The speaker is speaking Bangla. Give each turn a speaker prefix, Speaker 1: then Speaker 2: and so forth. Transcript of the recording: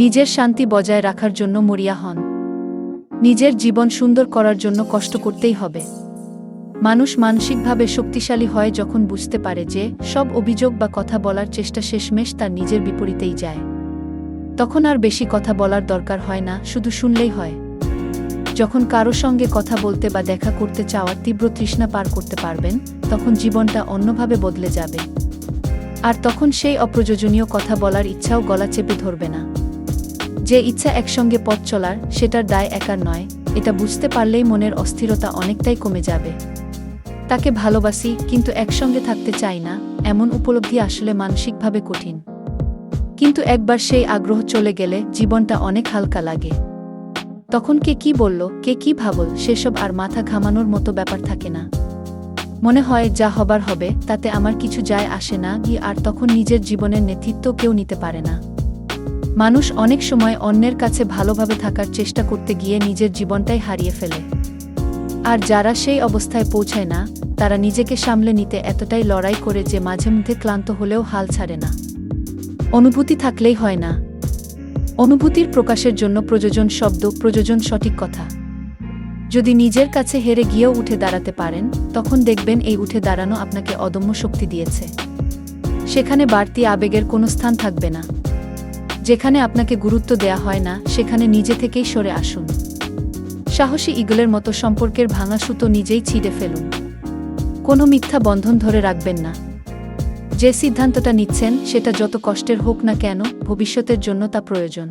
Speaker 1: নিজের শান্তি বজায় রাখার জন্য মরিয়া হন। নিজের জীবন সুন্দর করার জন্য কষ্ট করতেই হবে। মানুষ মানসিকভাবে শক্তিশালী হয় যখন বুঝতে পারে যে, সব অভিযোগ বা কথা বলার চেষ্টা শেষমেশ তার নিজের বিপরীতেই যায়। তখন আর বেশি কথা বলার দরকার হয় না, শুধু শুনলেই হয়। যখন কারও সঙ্গে কথা বলতে বা দেখা করতে চাওয়ার তীব্র তৃষ্ণা পার করতে পারবেন, তখন জীবনটা অন্যভাবে বদলে যাবে। আর তখন সেই অপ্রয়োজনীয় কথা বলার ইচ্ছাও গলা চেপে ধরবে না। যে ইচ্ছা একসঙ্গে পথ চলার, সেটার দায় একার নয়। এটা বুঝতে পারলেই মনের অস্থিরতা অনেকটাই কমে যাবে। তাকে ভালোবাসি, কিন্তু একসঙ্গে থাকতে চাই না, এমন উপলব্ধি আসলে মানসিকভাবে কঠিন। কিন্তু একবার সেই আগ্রহ চলে গেলে জীবনটা অনেক হালকা লাগে। তখন কে কি বলল, কে কি ভাবল, সেসব আর মাথা ঘামানোর মতো ব্যাপার থাকে না। মনে হয়, যা হবার হবে, তাতে আমার কিছু যায় আসে না আর তখন নিজের জীবনের নেতৃত্ব কেউ নিতে পারে না। মানুষ অনেক সময় অন্যের কাছে ভালোভাবে থাকার চেষ্টা করতে গিয়ে নিজের জীবনটাই হারিয়ে ফেলে। আর যারা সেই অবস্থায় পৌঁছায় না, তারা নিজেকে সামলে নিতে এতটাই লড়াই করে যে মাঝে মধ্যে ক্লান্ত হলেও হাল ছাড়ে না। অনুভূতি থাকলেই হয় না। অনুভূতির প্রকাশের জন্য প্রযোজন শব্দ, প্রযোজন সঠিক কথা। যদি নিজের কাছে হেরে গিয়েও উঠে দাঁড়াতে পারেন, তখন দেখবেন এই উঠে দাঁড়ানো আপনাকে অদম্য শক্তি দিয়েছে। সেখানে বাড়তি আবেগের কোনো স্থান থাকবে না। যেখানে আপনাকে গুরুত্ব দেয়া হয় না, সেখানে নিজে থেকেই সরে আসুন। সাহসী ইগলের মতো সম্পর্কের ভাঙা সুতো নিজেই ছিঁড়ে ফেলুন। কোনো মিথ্যা বন্ধন ধরে রাখবেন না। যে সিদ্ধান্তটা নিচ্ছেন, সেটা যত কষ্টের হোক না কেন, ভবিষ্যতের জন্য তা প্রয়োজন।